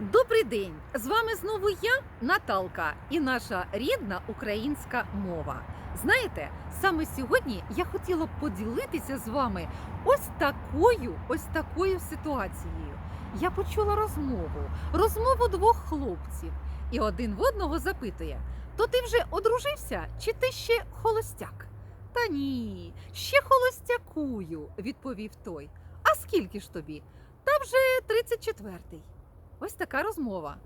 Добрий день! З вами знову я, Наталка, і наша рідна українська мова. Знаєте, саме сьогодні я хотіла б поділитися з вами ось такою, ось такою ситуацією. Я почула розмову, розмову двох хлопців, і один в одного запитує: то ти вже одружився, чи ти ще холостяк? Та ні, ще холостякую, відповів той. А скільки ж тобі? Та вже 34-й. Ось така розмова.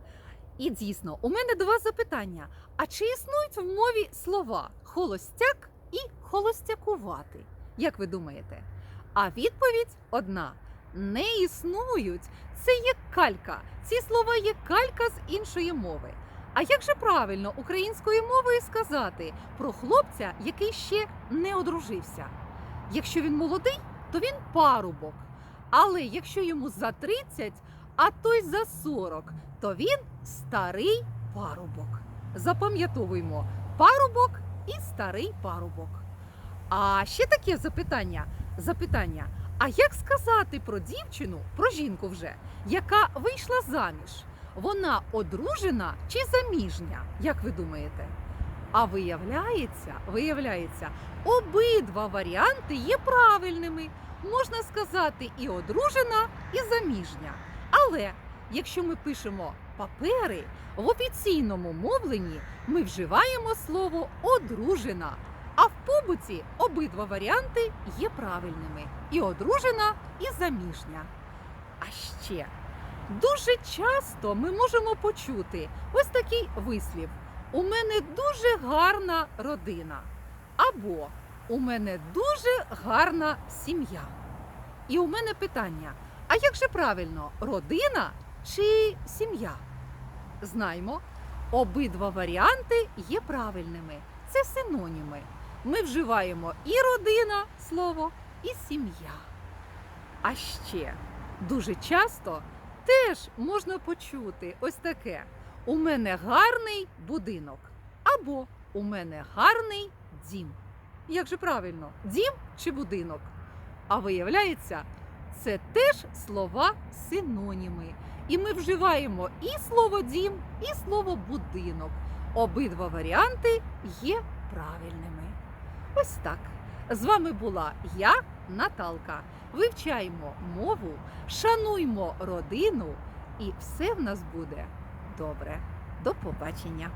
І дійсно, у мене до вас запитання: а чи існують в мові слова холостяк і холостякувати? Як ви думаєте? А відповідь одна: не існують. Це є калька. Ці слова є калька з іншої мови. А як же правильно українською мовою сказати про хлопця, який ще не одружився? Якщо він молодий, то він парубок. Але якщо йому за 30, а той за 40, то він старий парубок. Запам'ятовуємо парубок і старий парубок. А ще таке запитання. Запитання: а як сказати про дівчину, про жінку вже, яка вийшла заміж? Вона одружена чи заміжня? Як ви думаєте? А виявляється, виявляється, обидва варіанти є правильними. Можна сказати і одружена, і заміжня. Але якщо ми пишемо папери в офіційному мовленні, ми вживаємо слово одружена. А в побуті обидва варіанти є правильними: і одружена, і заміжня. А ще дуже часто ми можемо почути ось такий вислів: у мене дуже гарна родина. Або у мене дуже гарна сім'я. І у мене питання: а як же правильно, родина чи сім'я? Знаємо, обидва варіанти є правильними. Це синоніми. Ми вживаємо і родина слово, і сім'я. А ще дуже часто теж можна почути ось таке: у мене гарний будинок або у мене гарний дім. Як же правильно, дім чи будинок? А виявляється, це теж слова синоніми. І ми вживаємо і слово дім, і слово будинок. Обидва варіанти є правильними. Ось так. З вами була я, Наталка. Вивчаємо мову, шануймо родину, і все в нас буде добре. До побачення!